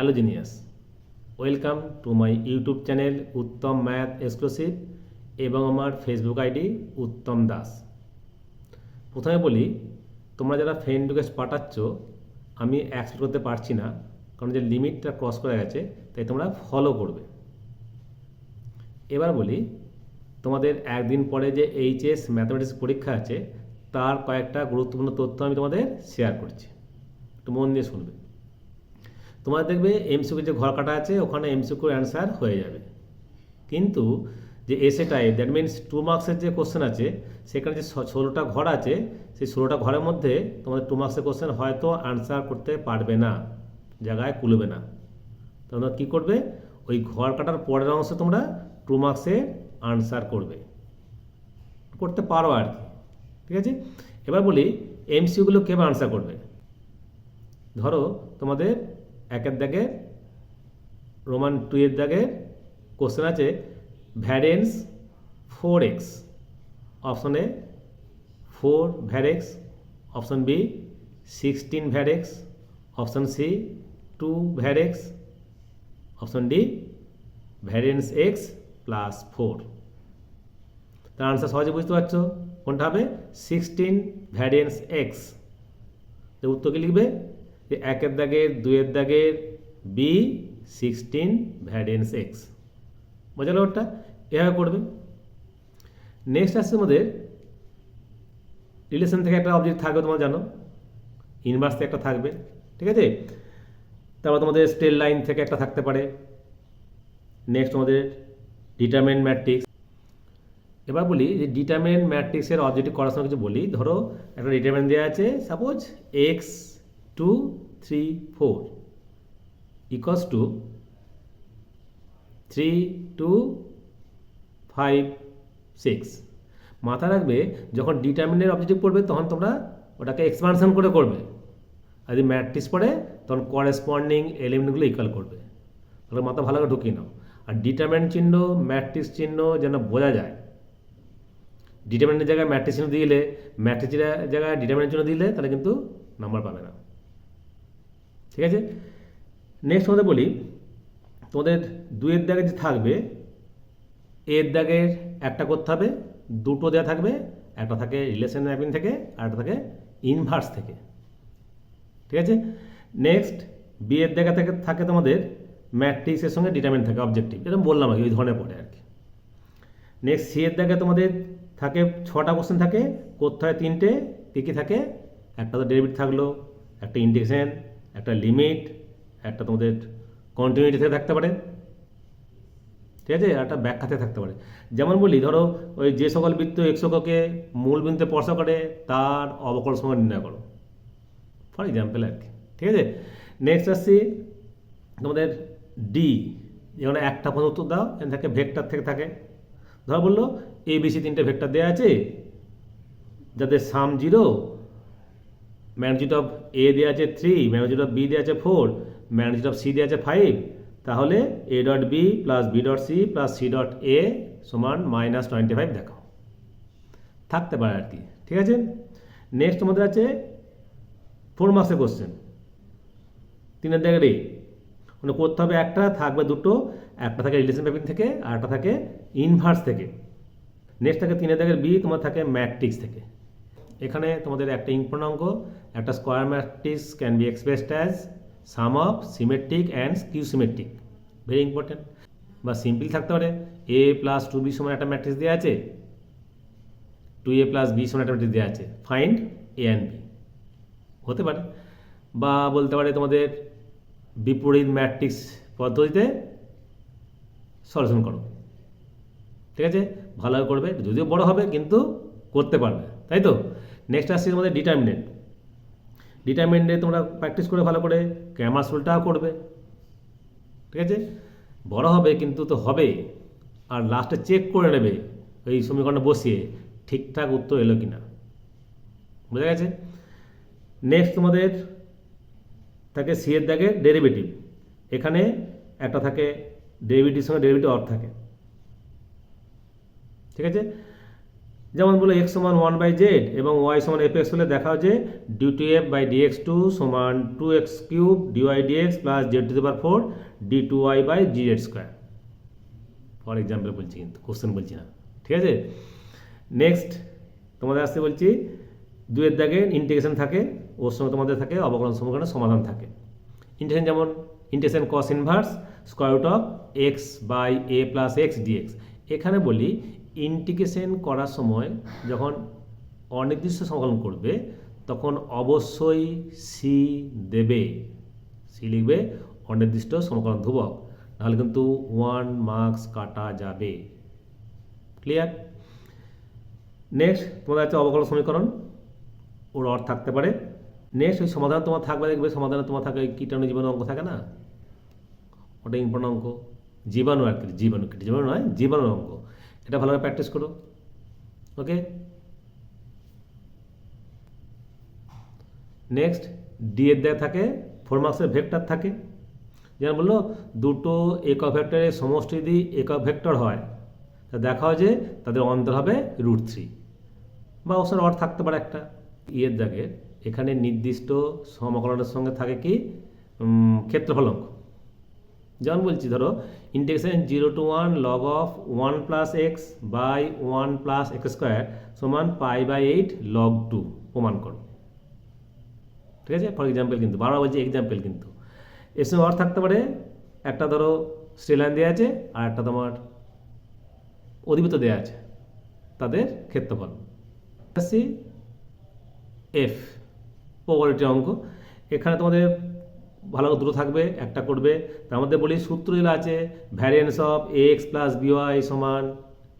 Hello genius welcome to my YouTube channel Uttam math exclusive এবং আমার Facebook ID উত্তম দাস প্রথমে বলি, তোমরা যারা ফ্রেন্ড রিকোয়েস্ট পাঠাচ্ছ, আমি অ্যাকসেপ্ট করতে পারছি না, কারণ যে লিমিটটা ক্রস করে গেছে, তাই তোমরা ফলো করবে। এবার বলি, তোমাদের একদিন পরে যে এইচএস ম্যাথমেটিক্স পরীক্ষা আছে, তার কয়েকটা গুরুত্বপূর্ণ তথ্য আমি তোমাদের শেয়ার করছি। একটু মন দিয়ে শুনবে। তোমাদের দেখবে এমসিকিউ যে ঘর কাটা আছে, ওখানে এমসিকিউর অ্যান্সার হয়ে যাবে। কিন্তু যে এসে টাইপ দ্যাট মিনস টু মার্কসের যে কোশ্চেন আছে, সেখানে যে ষোলোটা ঘর আছে, সেই ষোলোটা ঘরের মধ্যে তোমাদের টু মার্কসের কোশ্চেন হয়তো আনসার করতে পারবে না, জায়গায় কুলবে না। তোমরা কী করবে? ওই ঘর কাটার পরের অংশে তোমরা টু মার্কসে আনসার করবে। করতে পারো আর কি, ঠিক আছে? এবার বলি এমসিউগুলো কীভাবে আনসার করবে? ধরো তোমাদের একের রোমান টু এর দাগে কোশ্চেন আছে variance four X option A four var X option B sixteen var X option C two var X option D variance X plus four তার আনসার সহজে বুঝতে পারছ? কোনটা হবে? সিক্সটিন ভ্যারিয়েন্স এক্স উত্তর কি লিখবে? যে একের দাগের দুয়ের দাগের বি সিক্সটিন ভ্যারিয়েন্স এক্স বোঝা গেল ওটা এভাবে করবে। নেক্সট আসছে আমাদের রিলেশন থেকে একটা অবজেক্ট থাকবে, তোমরা জানো। ইনভার্স থেকে একটা থাকবে, ঠিক আছে? তারপর তোমাদের স্টেল লাইন থেকে একটা থাকতে পারে। নেক্সট তোমাদের ডিটারমেন্ট ম্যাট্রিক্স এবার বলি, যে ডিটারমেন্ট ম্যাট্রিক্সের অবজেক্টিভ করার সময় কিছু বলি। ধরো, একটা ডিটারমেন্ট দেওয়া আছে suppose X two three four X two three two five six মাথা রাখবে, যখন ডিটারমিনের অবজেক্টিভ পড়বে, তখন তোমরা ওটাকে এক্সপানশন করে করবে। আর যদি ম্যাট্রিক্স পড়ে, তখন করেসপন্ডিং এলিমেন্টগুলো ইকুয়াল করবে। তাহলে মাথা ভালো করে ঢুকিয়ে নাও। আর ডিটারমেন্ট চিহ্ন ম্যাট্রিক্স চিহ্ন যেন বোঝা যায়। ডিটারমেন্টের জায়গায় ম্যাট্রিক্স চিহ্ন দিলে ম্যাট্রিক্সের জায়গায় ডিটারমেন্টের চিহ্ন দিলে, তাহলে কিন্তু নাম্বার পাবে না। ঠিক আছে? নেক্সট আমাদের বলি, তোমাদের দুয়ের দাগে যে থাকবে, এর দাগের একটা করতে হবে, দুটো দেওয়া থাকবে, একটা থাকে রিলেশন ম্যাপিং থেকে, আর একটা থাকে ইনভার্স থেকে। ঠিক আছে? নেক্সট বিয়ের জায়গা থেকে, থাকে তোমাদের ম্যাট্রিক্সের সঙ্গে ডিটারমেন্ট থাকে অবজেক্টিভ এরকম বললাম আর কি ওই ধরনের পড়ে আর কি। নেক্সট সি এর তোমাদের থাকে, ছটা কোশ্চেন থাকে, করতে হয় তিনটে, কী কী থাকে? একটা তো ডেবিট থাকল, একটা ইন্ডিকেশন একটা লিমিট একটা তোমাদের কন্টিনিউটি থেকে থাকতে পারে। ঠিক আছে? একটা ব্যাখ্যাতে থাকতে পারে। যেমন বলি, ধরো ওই যে সকল বৃত্ত একশককে মূল বিন্দুতে স্পর্শ করে, তার অবকল সময় নির্ণয় করো। ফর এক্সাম্পল আর কি। ঠিক আছে? নেক্সট আসছি, তোমাদের ডি যেমন একটা পর্যন্ত উত্তর দাও এখানে থাকে ভেক্টর থেকে থাকে। ধরো বলল এ বিসি তিনটে ভেক্টর দেওয়া আছে, যাদের sum zero magnitude of A দেওয়া আছে থ্রি ম্যাগনিটিউড অফ বি দেওয়া আছে ফোর ম্যাগনিটিউড অফ সি দেওয়া আছে ফাইভ তাহলে A dot B plus B dot C plus C dot A সমান মাইনাস টোয়েন্টি ফাইভ দেখাও থাকতে পারে আর কি, ঠিক আছে? নেক্সট তোমাদের আছে ফোর মার্কসের কোশ্চেন তিনের জায়গায় রে মানে করতে হবে একটা, থাকবে দুটো, একটা থাকে রিলেশন পেপিং থেকে আর একটা থাকে ইনভার্স থেকে। নেক্সট থাকে তিনের দাগের বি তোমার থাকে ম্যাট্রিক্স থেকে। এখানে তোমাদের একটা অঙ্ক একটা square matrix can be expressed as sum of symmetric and skew symmetric very important বা সিম্পল থাকতে পারে এ প্লাস টু বি সমান একটা ম্যাট্রিক্স দেওয়া আছে টু এ প্লাস বি সমান একটা ম্যাট্রিক্স দেওয়া আছে ফাইন্ড এ অ্যান্ড বি হতে পারে। বা বলতে পারে তোমাদের বিপরীত ম্যাট্রিক্স পদ্ধতিতে সলিউশন করো। ঠিক আছে? ভালোভাবে করবে, যদিও বড় হবে, কিন্তু করতে পারবে। তাই তো? নেক্সট আসছে তোমাদের ডিটারমিনেন্ট ডিটারমিনেন্টে তোমরা প্র্যাকটিস করে ভালো করে ক্যামার সুলটাও করবে। ঠিক আছে? বড় হবে কিন্তু তো হবে। আর লাস্টে চেক করে নেবে ওই সমীকরণে বসিয়ে ঠিকঠাক উত্তর এলো কি না বোঝা গেছে? নেক্সট তোমাদের থাকে সি এর দাগে ডেরিভেটিভ এখানে একটা থাকে ডেরিভেটিভ সঙ্গে ডেরিভেটিভ অফ থাকে। ঠিক আছে? যেমন বলো এক্স সমান ওয়ান বাই জেড এবং ওয়াই সমান এফ এক্স হলে দেখাও যে d two F by D X two সমান two X cube D Y D X plus Z to the power four D two Y by G Z square for example বলছি কিন্তু question বলছি না। ঠিক আছে? নেক্সট তোমাদের আসতে বলছি দুয়ের দাগে ইন্টিগ্রেশন থাকে, ওর সঙ্গে তোমাদের থাকে, অবকলন সমীকরণের সমাধান থাকে। ইন্টিগ্রেশন যেমন integration cos inverse square root of X by A plus X D X এখানে বলি ইন্টিগ্রেশন করার সময় যখন অনির্দিষ্ট সমাকলন করবে, তখন অবশ্যই সি দেবে। সি লিখবে অনির্দিষ্ট সমাকলন ধ্রুবক। নাহলে কিন্তু ওয়ান মার্কস কাটা যাবে। ক্লিয়ার নেক্সট তোমাদের আছে অবকল সমীকরণ। ওর অর্থ থাকতে পারে। নেক্সট ওই সমাধান তোমার থাকবে, দেখবে সমাধানে তোমার থাকে ওই কীটাণু জীবাণু অঙ্ক থাকে না? ওটা ইম্পর্টেন্ট অঙ্ক। জীবাণু আর কি, জীবাণু জীবাণু নয় জীবাণু অঙ্ক। এটা ভালোভাবে প্র্যাকটিস করো ওকে নেক্সট ডি এর দেয়া থাকে ফোর মার্কসের ভেক্টর থাকে। যেমন বলল দুটো একক ভেক্টরের সমষ্টি যদি একক ভেক্টর হয় তা দেখা হয় যে তাদের অন্তর হবে রুট থ্রি বা ওসের অর থাকতে পারে একটা। ইয়ের দাগে এখানে নির্দিষ্ট সমকলনের সঙ্গে থাকে কি? উম, ক্ষেত্রফল অঙ্ক যেমন বলছি, ধরো integration zero to one log of one plus X by one plus X square সমান pi by eight log two প্রমাণ করো। ঠিক আছে? ফর এক্সাম্পল কিন্তু, বারবার বলছি এক্সাম্পল কিন্তু। এর সঙ্গে অর থাকতে পারে, একটা ধরো স্ট্রেলাইন দেওয়া আছে, আর একটা তোমার অধিভূত দেওয়া আছে, তাদের ক্ষেত্রফল। এফ প্রবলিটি অঙ্ক। এখানে তোমাদের ভালো দুটো থাকবে, একটা করবে। তার মধ্যে বলি সূত্র যেগুলো আছে variance of A X plus B Y সমান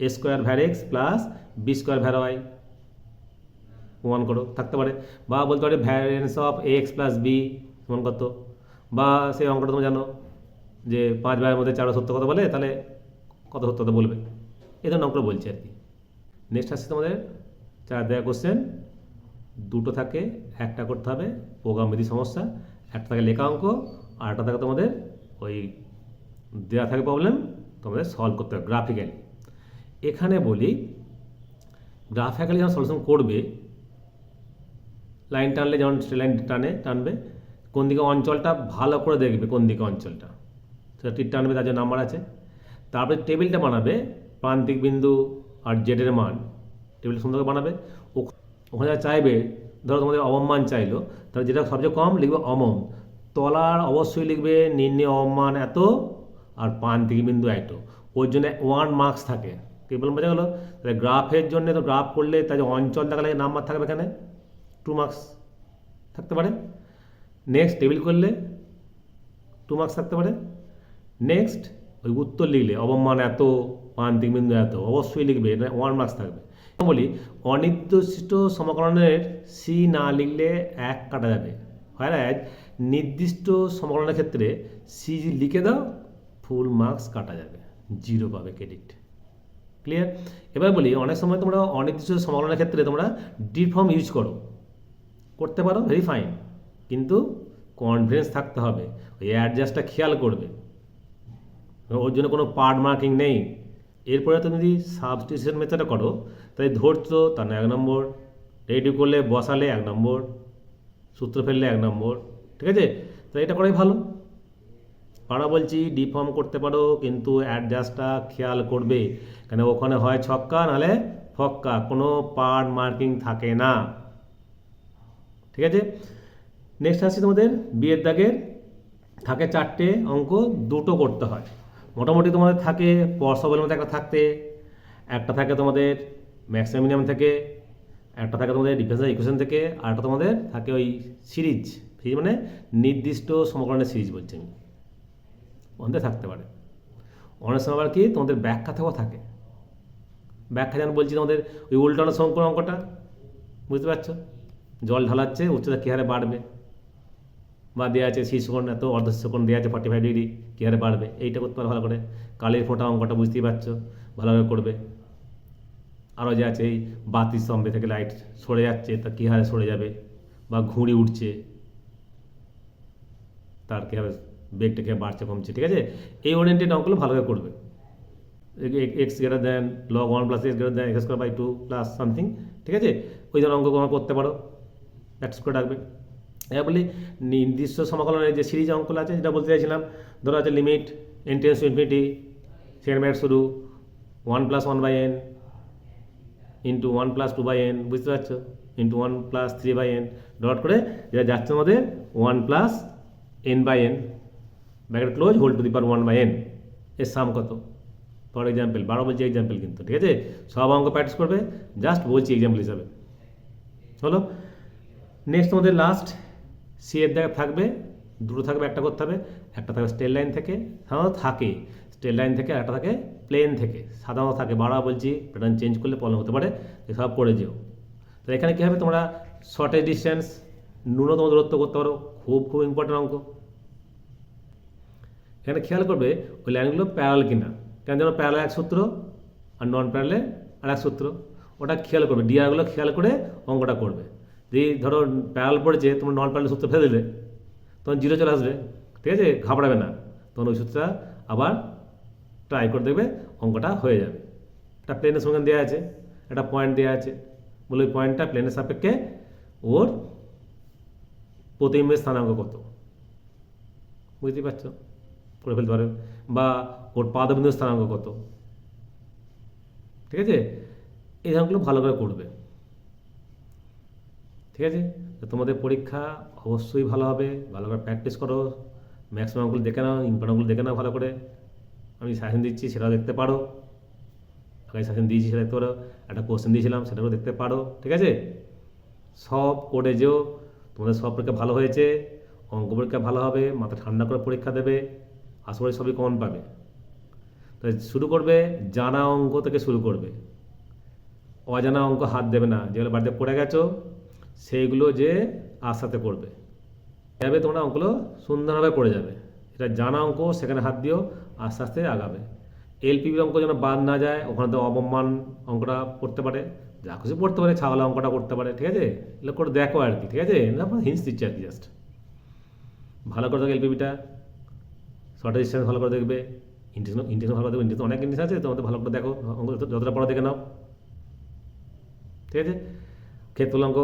A square var X plus B square var Y প্রমাণ করো, থাকতে পারে। বা বলতে পারে variance of A X plus B সমান কত বা সেই অঙ্কটা তুমি জানো, যে পাঁচ ভাইয়ের মধ্যে চারো সত্য কথা বলে, তাহলে কত সত্য কথা বলবে? এই ধরনের অঙ্কটা বলছি আর কি। নেক্সট আসছে তোমাদের, চার দেওয়া কোশ্চেন দুটো থাকে, একটা করতে হবে প্রোগ্রামবিধি সমস্যা। একটা থাকে লেখা অঙ্ক, আর একটা থাকে তোমাদের ওই দেওয়া থাকে প্রবলেম তোমাদের সলভ করতে হবে গ্রাফিক্যালি এখানে বলি গ্রাফিক্যালি যখন সলিউশন করবে লাইন টানলে যেমন লাইন টানে, টানবে, কোন দিকে অঞ্চলটা ভালো করে দেখবে, কোন দিকে অঞ্চলটা। সেটা টিট টানবে, তার জন্য নাম্বার আছে। তারপরে টেবিলটা বানাবে, প্রান্তিক বিন্দু আর জেডের মান। টেবিল সুন্দর বানাবে। ওখানে যা চাইবে ধরো তোমাদের অবমান চাইলো, তাহলে যেটা সবচেয়ে কম লিখবে অমম। তলার অবশ্যই লিখবে নির্ণয় অবমান এত, আর প্রান্তিক বিন্দু এত। ওর জন্য ওয়ান মার্কস থাকে। কে বললাম বোঝা গেলো? তাহলে গ্রাফের জন্য তো গ্রাফ করলে তাই অঞ্চল দেখালে নাম্বার থাকবে এখানে টু মার্কস থাকতে পারে। নেক্সট টেবিল করলে টু মার্কস থাকতে পারে। নেক্সট ওই উত্তর লিখলে অবমান এত প্রান্তিক বিন্দু এত, অবশ্যই লিখবে, এটা ওয়ান মার্কস থাকবে। বলি, অনির্দিষ্ট সমকলনের সি না লিখলে এক কাটা যাবে। হয় নির্দিষ্ট সমকলনের ক্ষেত্রে সি লিখে দাও ফুল মার্কস কাটা যাবে। জিরো পাবে ক্রেডিট ক্লিয়ার এবার বলি, অনেক সময় তোমরা অনির্দিষ্ট সমকলনের ক্ষেত্রে তোমরা ডিফর্ম ইউজ করো। করতে পারো ভেরি ফাইন কিন্তু কনফিডেন্স থাকতে হবে। ওই অ্যাডজাস্টটা খেয়াল করবে। ওর জন্য কোনো পার্ট মার্কিং নেই। এরপরে তুমি যদি সাবস্টিটিউশন মেথডটা করো, তাহলে ধরছো তার এক নম্বর রেডি করলে বসালে এক নম্বর, সূত্র ফেললে এক নম্বর, ঠিক আছে? তো এটা করাই ভালো। পারা বলছি ডিফর্ম করতে পারো, কিন্তু অ্যাডজাস্টটা খেয়াল করবে। কেন ওখানে হয় ছক্কা, নাহলে ফক্কা, কোনো পার মার্কিং থাকে না। ঠিক আছে? নেক্সট আসছে তোমাদের, বিয়ের দাগের, থাকে চারটে অঙ্ক, দুটো করতে হয়। মোটামুটি তোমাদের থাকে পর্সবের মধ্যে একটা থাকতে, একটা থাকে তোমাদের ম্যাক্সিমিনিয়াম থেকে, একটা থাকে তোমাদের ডিফারেন্সিয়াল ইকুয়েশন থেকে, আর একটা তোমাদের থাকে ওই সিরিজ সিরিজ মানে নির্দিষ্ট সমকরণের সিরিজ বলছি আমি। ওখানে থাকতে পারে। অনেক সময় আবার কি? তোমাদের ব্যাখ্যা থেকেও থাকে। ব্যাখ্যা যেমন বলছি তোমাদের ওই উল্টানো সমকরণ অঙ্কটা, বুঝতে পারছ? জল ঢালাচ্ছে, উচ্চতা কী হারে বাড়বে? বা দেওয়া আছে শীর্ষকোণ এত অর্ধশীর্ষকোণ দেওয়া আছে ফর্টি ফাইভ ডিগ্রি কী হারে বাড়বে। এইটা করতে পারো ভালো করে। কালির ফোঁটা অঙ্কটা বুঝতেই পারছ, ভালোভাবে করবে। আরও যে আছে এই বাতির স্তম্ভে থেকে লাইট সরে যাচ্ছে, তা কী হারে সরে যাবে? বা ঘুড়ি উঠছে তার কীভাবে বেগটা কীভাবে বাড়ছে, কমছে, ঠিক আছে? এই ওরিয়েন্টেড অঙ্কগুলো ভালোভাবে করবে। X greater than log one plus X greater than X square by two plus something ঠিক আছে? ওই ধরনের অঙ্ক করতে পারো। প্র্যাকটিস করে রাখবে এবার বলি নির্দিষ্ট সমাকলনের যে সিরিজ অঙ্কগুলো আছে, যেটা বলতে চাইছিলাম, ধরো আছে limit n tends to infinity second mat শুরু one plus one by N into one plus two by N বুঝতে পারছ? Into one plus three by N dot করে যেটা যাচ্ছে আমাদের one plus N by N bracket close whole to the power one by N এর sum কত? For example বারো বলছি এক্সাম্পল কিন্তু, ঠিক আছে? সব অঙ্ক প্র্যাকটিস করবে জাস্ট বলছি এক্সাম্পল হিসাবে। হলো নেক্সট আমাদের লাস্ট সি এর থাকবে, দুটো থাকবে, একটা করতে হবে, একটা থাকবে স্টেল লাইন থেকে সাধারণত থাকে স্টেল লাইন থেকে একটা থাকে প্লেন থেকে সাধারণত থাকে, বারবার বলছি প্যাটার্ন চেঞ্জ করলে প্রবলেম হতে পারে এসব করে যেও। তো এখানে কী হবে, তোমরা শর্টেজ ডিস্টেন্স ন্যূনতম দূরত্ব করতে পারো, খুব খুব ইম্পর্টেন্ট অঙ্ক। এখানে খেয়াল করবে, ওই লাইনগুলো প্যারাল কিনা। কেন যেন প্যারাল এক সূত্র আর নন প্যারালে আর এক সূত্র। ওটা খেয়াল করবে ডিআরগুলো খেয়াল করে অঙ্কটা করবে। যদি ধরো প্যারাল পড়েছে, তোমার নন প্যারাল সূত্র ফেলে দিলে, তখন জিরো চলে আসবে। ঠিক আছে? ঘাবড়াবে না। তখন ওই সূত্রটা আবার ট্রাই করে দেখবে অঙ্কটা হয়ে যাবে। একটা প্লেনের সঙ্গে দেওয়া আছে। একটা পয়েন্ট দেওয়া আছে। বলে ওই পয়েন্টটা প্লেনের সাপেক্ষে ওর প্রতিবিম্বের স্থানাঙ্ক কত? বুঝতে পারছ? করে ফেলতে পারবে। বা ওর পাদবিন্দুর স্থানাঙ্ক কত? ঠিক আছে? এই ধারণগুলো ভালো করে করবে। ঠিক আছে? তো তোমাদের পরীক্ষা অবশ্যই ভালো হবে। ভালো করে প্র্যাকটিস করো। ম্যাক্সিমামগুলো দেখে নাও ইম্পর্টেন্টগুলো দেখে নাও ভালো করে। আমি সাজেশন দিচ্ছি, সেটাও দেখতে পারো। আগে সাজেশন দিয়েছি, সেটা দেখতে পারো। একটা কোশ্চেন দিয়েছিলাম, সেটাও দেখতে পারো। ঠিক আছে? সব করে যেও। তোমাদের সব পরীক্ষা ভালো হয়েছে। অঙ্ক পরীক্ষা ভালো হবে। মাথা ঠান্ডা করে পরীক্ষা দেবে। আশা করি সবই কমন পাবে। তো শুরু করবে, জানা অঙ্ক থেকে শুরু করবে। অজানা অঙ্ক হাত দেবে না। যেগুলো বাড়িতে পড়ে গেছো সেইগুলো যে আস্তে করবে এভাবে তোমরা অঙ্কগুলো সুন্দরভাবে পড়ে যাবে। এটা জানা অঙ্ক, সেখানে হাত দিও, আস্তে আস্তে আগাবে। এলপিবি অঙ্ক যেন বাদ না যায়, ওখানে তো অবমান অঙ্কটা পড়তে পারে। যা খুশি পড়তে পারে ছাগলা অঙ্কটা করতে পারে, ঠিক আছে? এগুলো করে দেখো আর কি, ঠিক আছে? হিন্স দিচ্ছে আর কি জাস্ট ভালো করে দেখো এলপিবিটা শর্ট ডিস্টেন্স ভালো করে দেখবে। ইন্টেনশন ইন্টেনশন ভালো করে দেখবে। ইন্টেনশন অনেক জিনিস আছে, তোমাদের ভালো করে দেখো। অঙ্ক যতটা পড়া দেখে নাও। ঠিক আছে? ক্ষেত্রফল অঙ্ক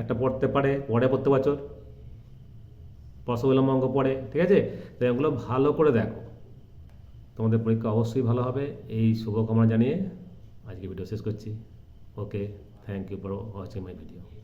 একটা পড়তে পারে পরে পড়তে বছর। পশবিলম্ব অঙ্ক পড়ে, ঠিক আছে? তো এগুলো ভালো করে দেখো। তোমাদের পরীক্ষা অবশ্যই ভালো হবে। এই শুভকামনা জানিয়ে আজকে ভিডিও শেষ করছি। Okay thank you for watching my video